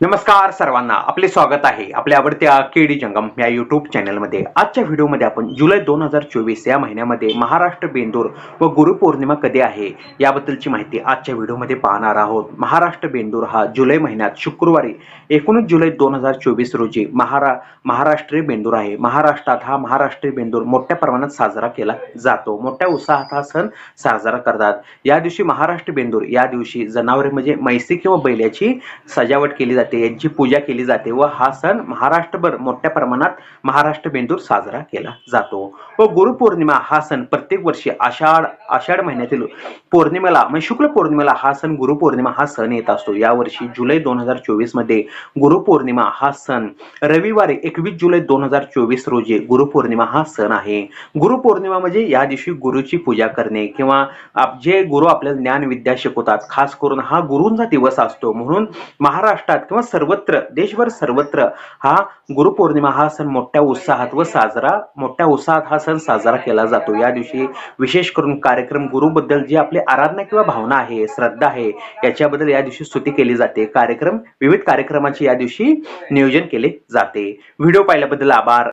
नमस्कार सर्वांना आपले स्वागत आहे आपल्या आवडत्या केडी जंगम या युट्यूब चॅनलमध्ये आजच्या व्हिडिओमध्ये आपण जुलै दोन हजार चोवीस या महिन्यामध्ये महाराष्ट्र बेंदूर व गुरुपौर्णिमा कधी आहे याबद्दलची माहिती आजच्या व्हिडिओमध्ये पाहणार आहोत. महाराष्ट्र बेंदूर हा जुलै महिन्यात शुक्रवारी एकोणीस जुलै दोन हजार चोवीस रोजी महारा महाराष्ट्रीय बेंदूर आहे. महाराष्ट्रात हा महाराष्ट्रीय बेंदूर मोठ्या प्रमाणात साजरा केला जातो. मोठ्या उत्साहात हा सण साजरा करतात. या दिवशी महाराष्ट्र बेंदूर या दिवशी जनावरे म्हणजे म्हैसी किंवा बैलाची सजावट केली जाते. यांची पूजा केली जाते व हा सण महाराष्ट्रभर मोठ्या प्रमाणात महाराष्ट्र बेंदूर साजरा केला जातो. व गुरुपौर्णिमा हा सण प्रत्येक वर्षी आषाढ आषाढ महिन्यातील पौर्णिमेला म्हणजे शुक्ल पौर्णिमेला हा सण गुरुपौर्णिमा हा सण येत असतो. या वर्षी जुलै दोन हजार चोवीसमध्ये गुरुपौर्णिमा हा सण रविवारी एकवीस जुलै दोन हजार चोवीस रोजी गुरुपौर्णिमा हा सण आहे. गुरुपौर्णिमा म्हणजे या दिवशी गुरुची पूजा करणे किंवा आप- जे गुरु आपल्याला ज्ञान विद्या शिकवतात खास करून हा गुरूंचा दिवस असतो. म्हणून महाराष्ट्रात किंवा सर्वत्र देशभर सर्वत्र हा गुरुपौर्णिमा हा सण मोठ्या उत्साहात व साजरा मोठ्या उत्साहात हा सण साजरा केला जातो. या दिवशी विशेष करून कार्यक्रम गुरुबद्दल जी आपली आराधना किंवा भावना आहे श्रद्धा आहे याच्याबद्दल या दिवशी स्तुती केली जाते. कार्यक्रम विविध कार्यक्रमाचे या दिवशी नियोजन केले जाते. व्हिडिओ पाहिल्याबद्दल आभार.